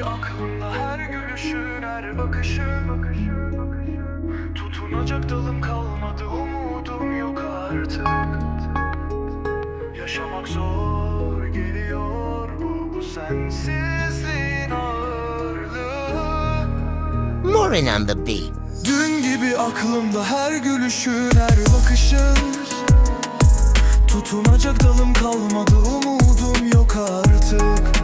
gibi aklımda her gülüşün her bakışın Tutunacak dalım kalmadı. Umudum yok artık. Yaşamak zor geliyor bu, bu sensizliğin ağırlığı. Lauren on the beat. Dün gibi aklımda her gülüşün her bakışın Tutunacak dalım kalmadı. Umudum yok artık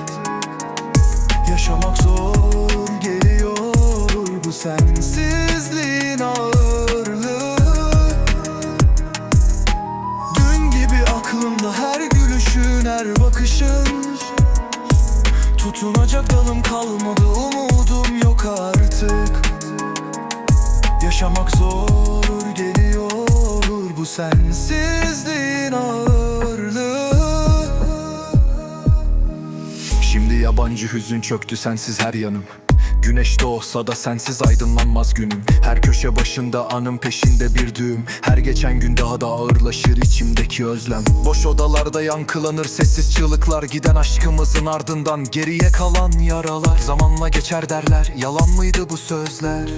sensizliğin ağırlığı. Dün gibi aklımda her gülüşün her bakışın. Tutunacak dalım kalmadı umudum yok artık. Yaşamak zor geliyor bu sensizliğin ağırlığı. Şimdi yabancı hüzün çöktü sensiz her yanım Güneş doğsa da sensiz aydınlanmaz günüm. Her köşe başında anım peşinde bir düğüm. Her geçen gün daha da ağırlaşır içimdeki özlem. Boş odalarda yankılanır sessiz çığlıklar. Giden aşkımızın ardından geriye kalan yaralar. Zamanla geçer derler. Yalan mıydı bu sözler?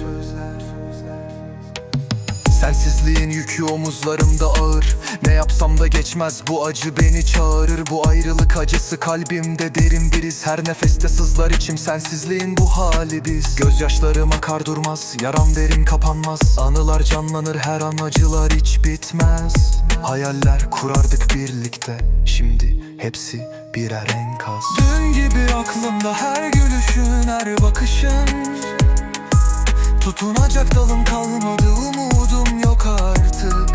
Sensizliğin yükü omuzlarımda ağır. Ne yapsam da geçmez bu acı beni çağırır. Bu ayrılık acısı kalbimde derin bir iz. Her nefeste sızlar içim sensizliğin bu hali biz. Gözyaşlarım akar durmaz yaram derin kapanmaz. Anılar canlanır her an acılar hiç bitmez. Hayaller kurardık birlikte. Şimdi hepsi birer enkaz. Dün gibi aklımda her gülüşün her bakışın Tutunacak dalım kalmadı umudum yok artık.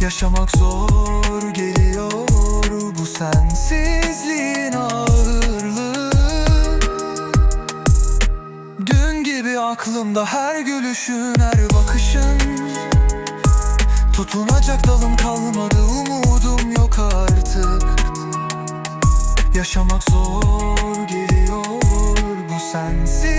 Yaşamak zor geliyor bu sensizliğin ağırlığı. Dün gibi aklımda her gülüşün her bakışın. Tutunacak dalım kalmadı umudum yok artık. Yaşamak zor geliyor bu ağırlığı